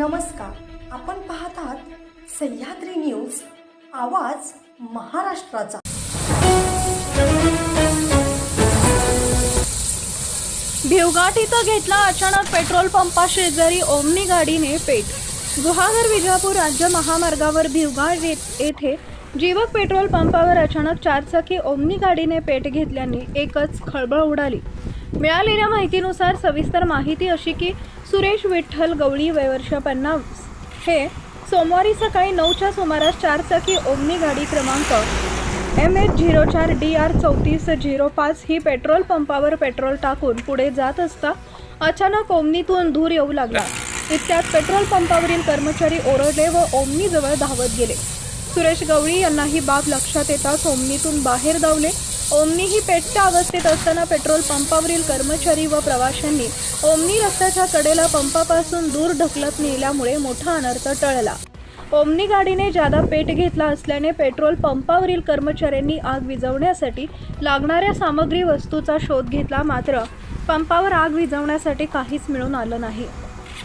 नमस्कार. आपण पाहत आहात सह्याद्री न्यूज आवाज महाराष्ट्राचा. भिवघाट इथं घेतला अचानक पेट्रोल पंपा शेजारी ओमनी गाडीने पेट. गुहागर विजापूर राज्य महामार्गावर भिवघाट येथे जीवक पेट्रोल पंपावर अचानक चारचाकी ओमनी गाडीने पेट घेतल्याने एकच खळबळ उडाली. मिळालेल्या माहितीनुसार सविस्तर माहिती अशी की सुरेश विठ्ठल गवळी वयवर्ष पन्नास. हे सोमवारी सकाळी नऊच्या सुमारास चारचाकी ओमनी गाडी क्रमांक एम एच झिरो चार डी आर चौतीस झिरो पाच ही पेट्रोल पंपावर पेट्रोल टाकून पुढे जात असता अचानक ओमनीतून धूर येऊ लागला. इतक्यात पेट्रोल पंपावरील कर्मचारी ओरडले व ओमनीजवळ धावत गेले. सुरेश गवळी यांना ही बाब लक्षात येताच ओमनीतून बाहेर धावले. ओमनी ही पेटत्या अवस्थेत असताना पेट्रोल पंपावरील कर्मचारी व प्रवाशांनी ओमनी रस्त्याच्या कडेला पंपापासून दूर ढकलत नेल्यामुळे मोठा अनर्थ टळला. ओमनी गाडीने जादा पेट घेतला असल्याने पेट्रोल पंपावरील कर्मचाऱ्यांनी आग विझवण्यासाठी लागणाऱ्या सामग्री वस्तूचा शोध घेतला मात्र पंपावर आग विझवण्यासाठी काहीच मिळून आलं नाही.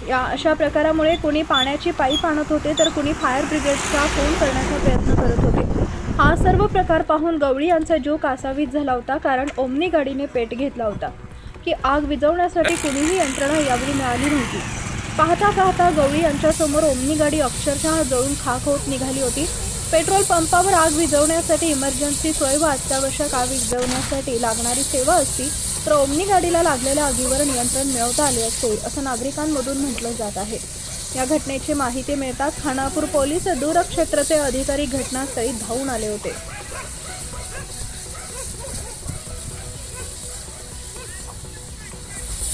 या अशा प्रकारामुळे कुणी पाण्याची पाईप आणत होते तर कुणी फायर ब्रिगेडचा फोन करण्याचा प्रयत्न करत होते. हा सर्व प्रकार पाहून गवळी यांचा जीव कासावीस झाला होता कारण ओमनी गाडीने पेट घेतला होता की आग विझवण्यासाठी कुणीही यंत्रणा यावेळी मिळाली नव्हती. पाहता पाहता गवळी यांच्यासमोर ओमनी गाडी अक्षरशः जळून खाक होत निघाली होती. पेट्रोल पंपावर आग विझवण्यासाठी इमर्जन्सी सोय व अत्यावश्यक आग विझवण्यासाठी लागणारी सेवा असती तर ओमनी गाडीला लागलेल्या आगीवर नियंत्रण मिळवता आले असते असं नागरिकांमधून म्हटलं जात आहे. या घटनेची माहिती मिळताच खानापूर पोलीस दूरक्षेत्राचे अधिकारी घटनास्थळी धावून आले होते.